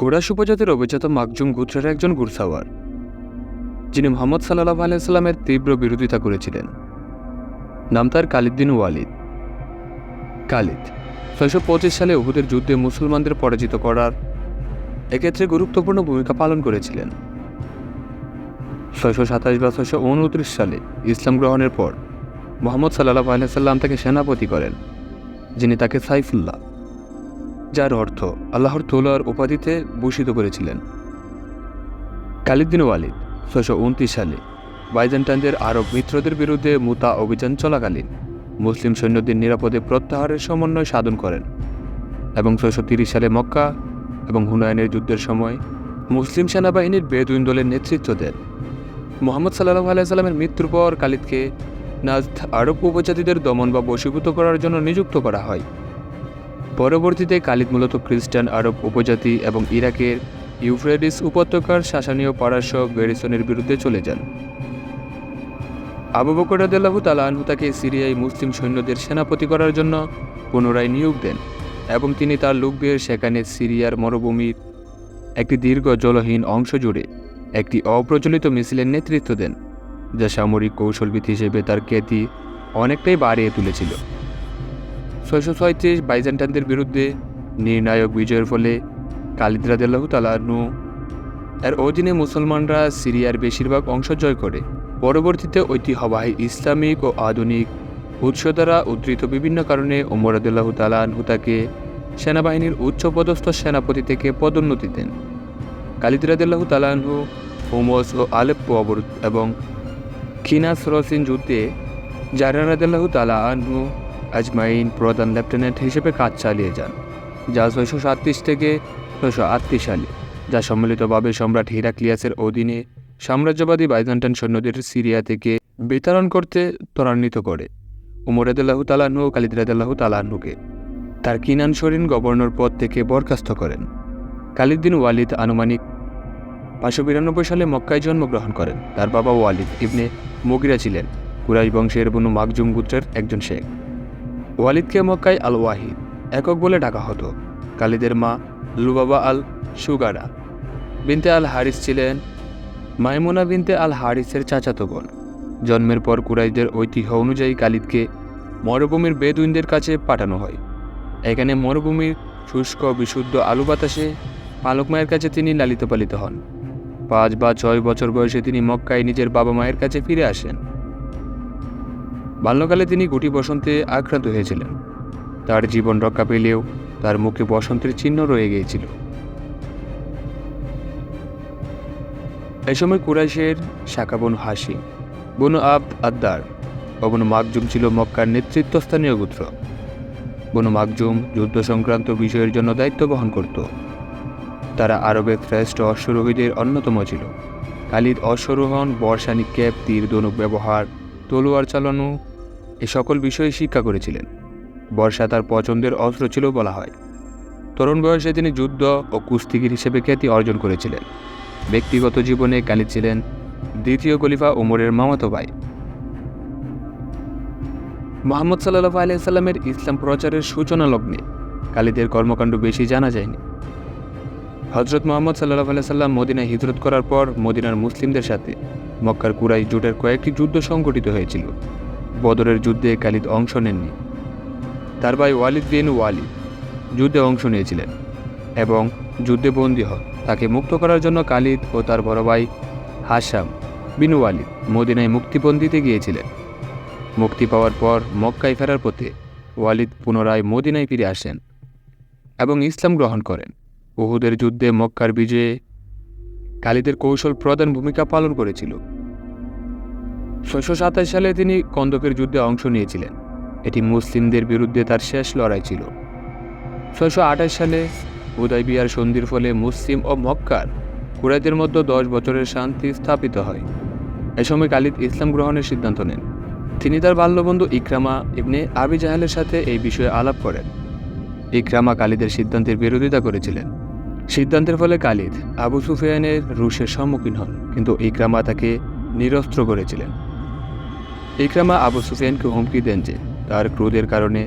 Chorus উপজাতির অভিজাত মাকজুম গুত্রের একজন গুরসাওয়ার যিনি মোহাম্মদ সাল্লাহ আলাইস্লামের তীব্র বিরোধিতা করেছিলেন। নাম তার কালিদ্দিন ওয়ালিদ। কালিদ, ছয়শো পঁচিশ সালে উহুদের যুদ্ধে মুসলমানদের পরাজিত করার এক্ষেত্রে গুরুত্বপূর্ণ ভূমিকা পালন করেছিলেন। ছয়শো সাতাশ বা ছয়শো উনত্রিশ সালে ইসলাম গ্রহণের পর মোহাম্মদ সাল্লাহ আলাইসাল্লাম তাকে সেনাপতি করেন, যিনি তাকে সাইফুল্লাহ। যার অর্থ আল্লাহর তোলার উপাধিতে ভূষিত করেছিলেন। কালিদ্দিন ওয়ালিদ, ছয়শো উনত্রিশ সালে বাইজেন্টাইনদের আরব মিত্রদের বিরুদ্ধে মুতা অভিযান চলাকালীন মুসলিম সৈন্যদের নিরাপদে প্রত্যাহারের সমন্বয় সাধন করেন এবং ছয়শো তিরিশ সালে মক্কা এবং হুনায়নের যুদ্ধের সময় মুসলিম সেনাবাহিনীর বেদুইন দলের নেতৃত্ব দেন। মোহাম্মদ সাল্লাহ আলাইসাল্লামের মৃত্যুর পর কালিদকে নাজ আরব উপজাতিদের দমন বা বশীভূত করার জন্য নিযুক্ত করা হয়। পরবর্তীতে কালিদ মূলত খ্রিস্টান, আরব উপজাতি এবং ইরাকের ইউফ্রেডিস উপত্যকার শাসনীয় পারস্য গেরিসনের বিরুদ্ধে চলে যান। আবু বকর রাদিয়াল্লাহু তাআলা আনহু তাকে সিরিয়ায় মুসলিম সৈন্যদের সেনাপতি করার জন্য পুনরায় নিয়োগ দেন এবং তিনি তার লোকদের সেখানে সিরিয়ার মরুভূমির একটি দীর্ঘ জলহীন অংশ জুড়ে একটি অপ্রচলিত মিছিলের নেতৃত্ব দেন, যা সামরিক কৌশলবিদ হিসেবে তার খ্যাতি অনেকটাই বাড়িয়ে তুলেছিল। ছয়শো ছয়ত্রিশ বাইজেন্টানদের বিরুদ্ধে নির্ণায়ক বিজয়ের ফলে কালিদ রাদিয়াল্লাহু তালাহু এর অধীনে মুসলমানরা সিরিয়ার বেশিরভাগ অংশ জয় করে। পরবর্তীতে ঐতিহ্যবাহী ইসলামিক ও আধুনিক উৎস দ্বারা উদ্ধৃত বিভিন্ন কারণে ওমর রাদিয়াল্লাহু তালাহু তাকে সেনাবাহিনীর উচ্চপদস্থ সেনাপতি থেকে পদোন্নতি দেন। কালিদ রাদিয়াল্লাহু তালাহু হোমস ও আলেপ্পো অবরোধ এবং খিনাস রসিন যুদ্ধে জারা রাদিয়াল্লাহু তালা আজমাইন প্রধান লেফটেন্যান্ট হিসেবে কাজ চালিয়ে যান, যা ছয়শো সাতত্রিশ থেকে ছয়শো আটত্রিশ সালে, যা সম্মিলিতভাবে সম্রাট হিরাক্লিয়াসের অধীনে সাম্রাজ্যবাদী বাইজান্টাইন সৈন্যদের সিরিয়া থেকে বিতরণ করতে ত্বরান্বিত করে। উমর রাদিল্লাহু তালাহু ও খালিদ রাদিল্লাহু তালাহুকে তার কিনান শরীন গভর্নর পদ থেকে বরখাস্ত করেন। খালিদ্দিন ওয়ালিদ আনুমানিক পাঁচশো বিরানব্বই সালে মক্কায় জন্মগ্রহণ করেন। তার বাবা ওয়ালিদ ইবনে মুগিরা ছিলেন। কুরাইশ বংশের বনু মাকজুম গুত্রের একজন শেখ। ওয়ালিদকে মক্কায় আল ওয়াহিদ একক বলে ডাকা হতো। কালিদের মা লুবাবা আল সুগারা বিনতে আল হারিস ছিলেন মাইমুনা বিনতে আল হারিসের চাচাতো বোন। জন্মের পর কুরাইদের ঐতিহ্য অনুযায়ী কালিদকে মরুভূমির বেদুইনদের কাছে পাঠানো হয়। এখানে মরুভূমির শুষ্ক, বিশুদ্ধ আলু বাতাসে পালক মায়ের কাছে তিনি লালিত পালিত হন। পাঁচ বা ছয় বছর বয়সে তিনি মক্কায় নিজের বাবা মায়ের কাছে ফিরে আসেন। বাল্যকালে তিনি গুটি বসন্তে আক্রান্ত হয়েছিলেন। তার জীবন রক্ষা পেলেও তার মুখে বসন্তের চিহ্ন রয়ে গিয়েছিল। এই সময় কুরাইশের শাখা বনু হাসি, বনু আব আদ্দার বনু মাকজুম ছিল মক্কার নেতৃত্বস্থানীয় গোত্র। বনু মাকজুম যুদ্ধ সংক্রান্ত বিষয়ের জন্য দায়িত্ব বহন করত। তারা আরবের শ্রেষ্ঠ অশ্বরোহীদের অন্যতম ছিল। কালিদ অশ্বরোহণ বর্ষা নিক্ষেপ তীর দনুক ব্যবহার তলোয়ার চালানো এ সকল বিষয়ে শিক্ষা করেছিলেন। বর্ষা তার পছন্দের অস্ত্র ছিল বলা হয়। তরুণ বয়সে তিনি যুদ্ধ ও কুস্তিগির হিসেবে খ্যাতি অর্জন করেছিলেন। ব্যক্তিগত জীবনে কালিদ ছিলেন দ্বিতীয় খলিফা ওমরের মামাতো ভাই। মোহাম্মদ সাল্লাহ আলিয়াল্লামের ইসলাম প্রচারের সূচনা লগ্নে কালিদের কর্মকাণ্ড বেশি জানা যায়নি। হজরত মোহাম্মদ সাল্লাহ আলাইসাল্লাম মদিনায় হিজরত করার পর মদিনার মুসলিমদের সাথে মক্কার কুরাই জোটের কয়েকটি যুদ্ধ সংঘটিত হয়েছিল। বদরের যুদ্ধে কালিদ অংশ নেননি। তার ভাই ওয়ালিদ বিন ওয়ালিদ যুদ্ধে অংশ নিয়েছিলেন এবং যুদ্ধে বন্দী হন। তাকে মুক্ত করার জন্য কালিদ ও তার বড় ভাই হাসাম বিন ওয়ালিদ মদিনায় মুক্তিবন্দিতে গিয়েছিলেন। মুক্তি পাওয়ার পর মক্কায় ফেরার পথে ওয়ালিদ পুনরায় মদিনায় ফিরে আসেন এবং ইসলাম গ্রহণ করেন। উহুদের যুদ্ধে মক্কার বিজয়ে কালিদের কৌশল প্রধান ভূমিকা পালন করেছিল। ছয়শো সাতাশ সালে তিনি কন্দকের যুদ্ধে অংশ নিয়েছিলেন। এটি মুসলিমদের বিরুদ্ধে তার শেষ লড়াই ছিল। ছয়শো আঠাশ সালে উদয়বিয়ার সন্ধির ফলে মুসলিম ও মক্কার কুরাইদের মধ্যে দশ বছরের শান্তি স্থাপিত হয়। এ সময় কালিদ ইসলাম গ্রহণের সিদ্ধান্ত নেন। তিনি তার বাল্যবন্ধু ইকরামা ইবনে আবি জাহেলের সাথে এই বিষয়ে আলাপ করেন। ইকরামা কালিদের সিদ্ধান্তের বিরোধিতা করেছিলেন। সিদ্ধান্তের ফলে কালিদ আবু সুফিয়ানের রুশের সম্মুখীন হন, কিন্তু ইকরামা তাকে নিরস্ত্র করেছিলেন। ইকরামা আবু সুফিয়ানকে হুমকি দেন যে তার ক্রোধের কারণে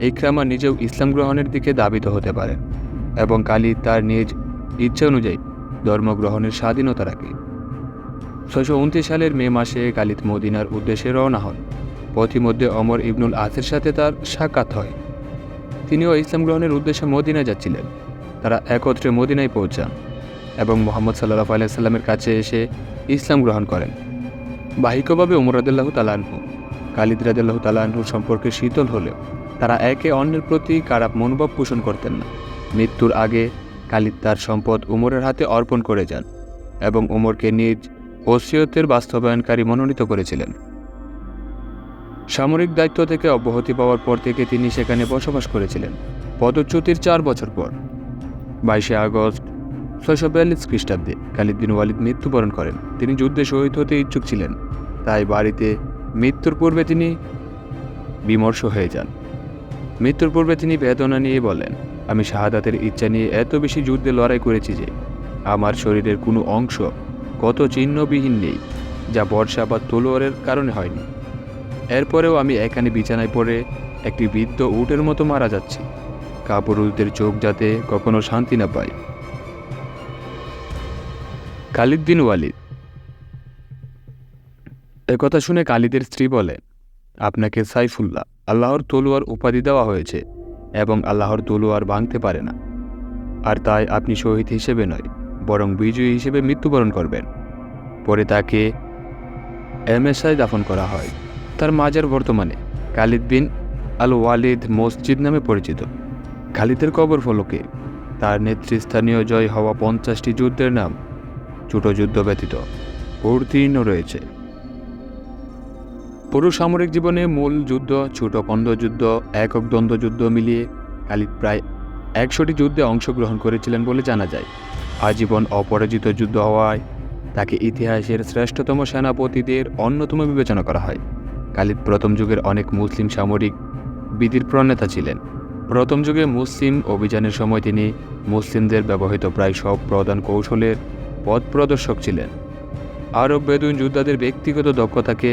ইকরামা নিজেও ইসলাম গ্রহণের দিকে দাবিত হতে পারেন এবং কালিদ তার নিজ ইচ্ছা অনুযায়ী ধর্মগ্রহণের স্বাধীনতা রাখে। ছয়শো উনত্রিশ সালের মে মাসে কালিদ মদিনার উদ্দেশ্যে রওনা হন। পথিমধ্যে অমর ইবনুল আসের সাথে তার সাক্ষাৎ হয়। তিনিও ইসলাম গ্রহণের উদ্দেশ্যে মদিনায় যাচ্ছিলেন। তারা একত্রে মদিনায় পৌঁছান এবং মোহাম্মদ সাল্লাহ আলাইসাল্লামের কাছে এসে ইসলাম গ্রহণ করেন। বাহিকভাবে উমর রাদিল্লাহ তালানহু কালিদ রাদিল্লাহ তালানহুর সম্পর্কে শীতল হলেও তারা একে অন্যের প্রতি খারাপ মনোভাব পোষণ করতেন না। মৃত্যুর আগে কালিদ তার সম্পদ উমরের হাতে অর্পণ করে যান এবং উমরকে নিজ ওসিয়তের বাস্তবায়নকারী মনোনীত করেছিলেন। সামরিক দায়িত্ব থেকে অব্যাহতি পাওয়ার পর থেকে তিনি সেখানে বসবাস করেছিলেন। পদচ্যুতির চার বছর পর। বাইশে আগস্ট ছয়শো বিয়াল্লিশ খ্রিস্টাব্দে খালিদ বিন ওয়ালিদ মৃত্যুবরণ করেন। তিনি যুদ্ধে শহীদ হতে ইচ্ছুক ছিলেন। তাই বাড়িতে মৃত্যুর পূর্বে তিনি বিমর্ষ হয়ে যান। মৃত্যুর পূর্বে তিনি বেদনা নিয়ে বলেন, আমি শাহাদাতের ইচ্ছা নিয়ে এত বেশি যুদ্ধে লড়াই করেছি যে আমার শরীরের কোনো অংশ কত চিহ্নবিহীন নেই, যা বর্ষা বা তলোয়ারের কারণে হয়নি। এরপরেও আমি এখানে বিছানায় পড়ে একটি বৃদ্ধ উটের মতো মারা যাচ্ছি। কাপুরুষদের চোখ যাতে কখনো শান্তি না পায়। খালিদ বিন ওয়ালিদ একথা শুনে খালিদের স্ত্রী বলে, আপনাকে সাইফুল্লাহ, আল্লাহর তলোয়ার উপাধি দেওয়া হয়েছে এবং আল্লাহর তলোয়ার ভাঙতে পারে না। আর তাই আপনি শহীদ হিসেবে নয়, বরং বিজয়ী হিসেবে মৃত্যুবরণ করবেন। পরে তাকে এমএসআই দাফন করা হয়। তার মাজার বর্তমানে খালিদ বিন আল ওয়ালিদ মসজিদ নামে পরিচিত। খালিদের কবর ফলকে তার নেতৃস্থানীয় জয় হওয়া পঞ্চাশটি যুদ্ধের নাম ছোট যুদ্ধ ব্যতীত উত্তীর্ণ রয়েছে। পুরো সামরিক জীবনে মূল যুদ্ধ, ছোট কন্দ যুদ্ধ, একক দ্বন্দ্ব যুদ্ধ মিলিয়ে খালিদ প্রায় একশোটি যুদ্ধে অংশগ্রহণ করেছিলেন বলে জানা যায়। আজীবন অপরাজিত যুদ্ধ হওয়ায় তাকে ইতিহাসের শ্রেষ্ঠতম সেনাপতিদের অন্যতম বিবেচনা করা হয়। খালিদ প্রথম যুগের অনেক মুসলিম সামরিক বিধির প্রণেতা ছিলেন। প্রথম যুগে মুসলিম অভিযানের সময় তিনি মুসলিমদের ব্যবহৃত প্রায় সব প্রধান কৌশলের পথ প্রদর্শক ছিলেন। আরব বেদুইন যোদ্ধাদের ব্যক্তিগত দক্ষতাকে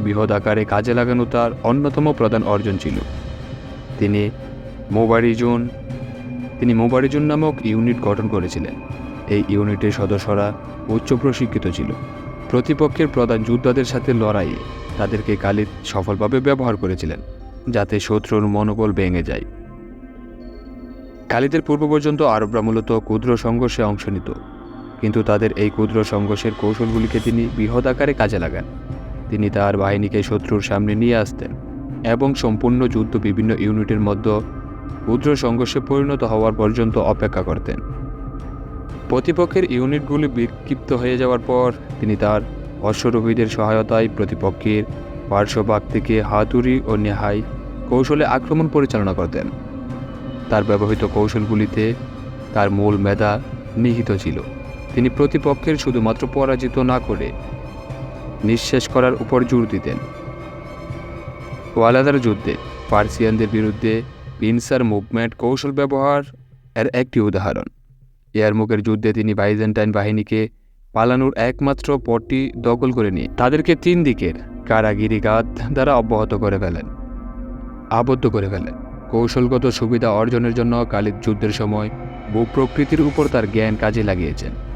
বৃহৎ আকারে কাজে লাগানো তার অন্যতম প্রধান অর্জন ছিল। তিনি মোবারিজুন তিনি মোবারিজুন নামক ইউনিট গঠন করেছিলেন। এই ইউনিটের সদস্যরা উচ্চ প্রশিক্ষিত ছিল। প্রতিপক্ষের প্রধান যোদ্ধাদের সাথে লড়াইয়ে তাদেরকে কালিদ সফলভাবে ব্যবহার করেছিলেন, যাতে শত্রুর মনোবল ভেঙে যায়। কালিদের পূর্ব পর্যন্ত আরবরা মূলত ক্ষুদ্র সংঘর্ষে অংশ নিত। কিন্তু তাদের এই ক্ষুদ্র সংঘর্ষের কৌশলগুলিকে তিনি বৃহৎ আকারে কাজে লাগান। তিনি তার বাহিনীকে শত্রুর সামনে নিয়ে আসতেন এবং সম্পূর্ণ যুদ্ধ বিভিন্ন ইউনিটের মধ্যে ক্ষুদ্র সংঘর্ষে পরিণত হওয়ার পর্যন্ত অপেক্ষা করতেন। প্রতিপক্ষের ইউনিটগুলি বিক্ষিপ্ত হয়ে যাওয়ার পর তিনি তার অশ্বরোহীদের সহায়তায় প্রতিপক্ষের পার্শ্বভাগ থেকে হাতুড়ি ও নেহাই কৌশলে আক্রমণ পরিচালনা করতেন। তার ব্যবহৃত কৌশলগুলিতে তার মূল মেধা নিহিত ছিল। তিনি প্রতিপক্ষের শুধুমাত্র পরাজিত না করে নিঃশেষ করার উপর জোর দিতেন। ওয়ালাদার যুদ্ধে পার্সিয়ানদের বিরুদ্ধে পিনসার মুভমেন্ট কৌশল ব্যবহার এর একটি উদাহরণ। ইয়ারমুকের যুদ্ধে তিনি বাইজেন্টাইন বাহিনীকে পালানোর একমাত্র পথটি দখল করে নিয়ে তাদেরকে তিন দিকের কারাগিরি গাত দ্বারা অব্যাহত করে ফেলেন। আবদ্ধ করে ফেলেন। কৌশলগত সুবিধা অর্জনের জন্য কালিদ যুদ্ধের সময় ভূপ্রকৃতির উপর তার জ্ঞান কাজে লাগিয়েছেন।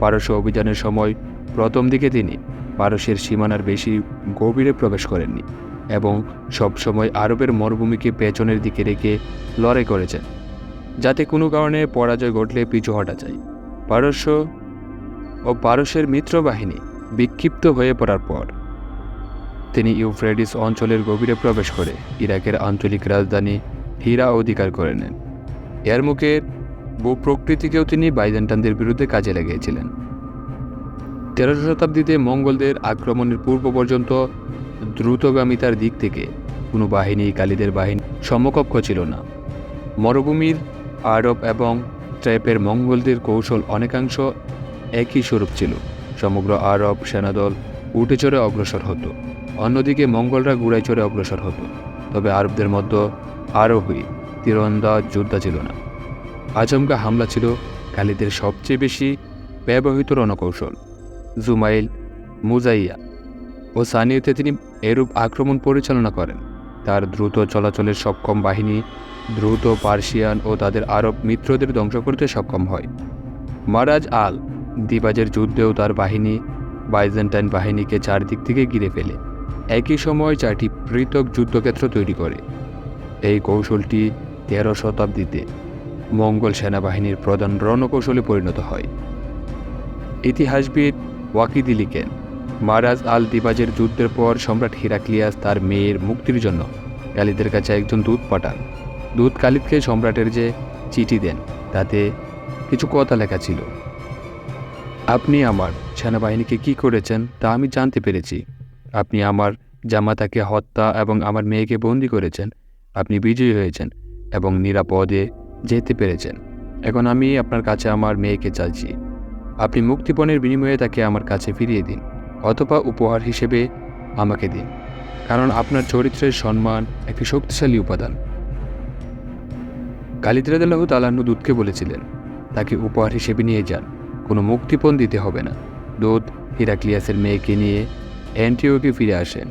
পারস্য অভিযানের সময় প্রথম দিকে তিনি পারস্যের সীমানার বেশি গভীরে প্রবেশ করেননি এবং সবসময় আরবের মরুভূমিকে পেছনের দিকে রেখে লড়াই করেছেন, যাতে কোনো কারণে পরাজয় ঘটলে পিছু হটা যায়। পারস্য ও পারস্যের মিত্র বাহিনী বিক্ষিপ্ত হয়ে পড়ার পর তিনি ইউফ্রেডিস অঞ্চলের গভীরে প্রবেশ করে ইরাকের আঞ্চলিক রাজধানী হীরা অধিকার করে নেন। এর মুখের ভূপ্রকৃতিকেও তিনি বাইজেন্টানদের বিরুদ্ধে কাজে লাগিয়েছিলেন। তেরোশো শতাব্দীতে মঙ্গলদের আক্রমণের পূর্ব পর্যন্ত দ্রুতগামিতার দিক থেকে কোনো বাহিনী কালীদের বাহিনী সমকক্ষ ছিল না। মরুভূমির আরব এবং ট্র্যাপের মঙ্গলদের কৌশল অনেকাংশ একই স্বরূপ ছিল। সমগ্র আরব সেনাদল উঠে চড়ে অগ্রসর হতো। অন্যদিকে মঙ্গলরা গুড়াই চড়ে অগ্রসর হতো। তবে আরবদের মধ্যে আরোহী তীরন্দাজ যোদ্ধা ছিল না। আচমকা হামলা ছিল খালিদের সবচেয়ে বেশি ব্যবহৃত রণকৌশল, জুমাইল, মুজাইয়া ও সানিয়তে তিনি এরূপ আক্রমণ পরিচালনা করেন। তার দ্রুত চলাচলের সক্ষম বাহিনী দ্রুত পার্সিয়ান ও তাদের আরব মিত্রদের ধ্বংস করতে সক্ষম হয়। মারাজ আল দিবাজের যুদ্ধেও তার বাহিনী বাইজেন্টাইন বাহিনীকে চারদিক থেকে ঘিরে ফেলে। একই সময় চারটি পৃথক যুদ্ধক্ষেত্র তৈরি করে। এই কৌশলটি তেরো শতাব্দীতে মঙ্গল সেনাবাহিনীর প্রধান রণকৌশলে পরিণত হয়। ইতিহাসবিদ ওয়াকিদি লিখেন, মারাজ আল দিবাজের যুদ্ধের পর সম্রাট হিরাক্লিয়াস তার মেয়ের মুক্তির জন্য কালিদের কাছে একজন দূত পাঠান। দূত কালিদকে সম্রাটের যে চিঠি দেন, তাতে কিছু কথা লেখা ছিল। আপনি আমার সেনাবাহিনীকে কি করেছেন তা আমি জানতে পেরেছি। আপনি আমার জামাতাকে হত্যা এবং আমার মেয়েকে বন্দি করেছেন। আপনি বিজয়ী হয়েছেন এবং নিরাপদে যেতে পেরেছেন। এখন আমি আপনার কাছে আমার মেয়েকে চাইছি। আপনি মুক্তিপণের বিনিময়ে তাকে আমার কাছে ফিরিয়ে দিন, অথবা উপহার হিসেবে আমাকে দিন, কারণ আপনার চরিত্রের সম্মান একটি শক্তিশালী উপাদান। কালিদ্রাদাল্লাহ তালান্ন দূতকে বলেছিলেন, তাকে উপহার হিসেবে নিয়ে যান, কোনো মুক্তিপণ দিতে হবে না। দূত হিরাক্লিয়াসের মেয়েকে নিয়ে অ্যান্টিওকে ফিরে আসেন।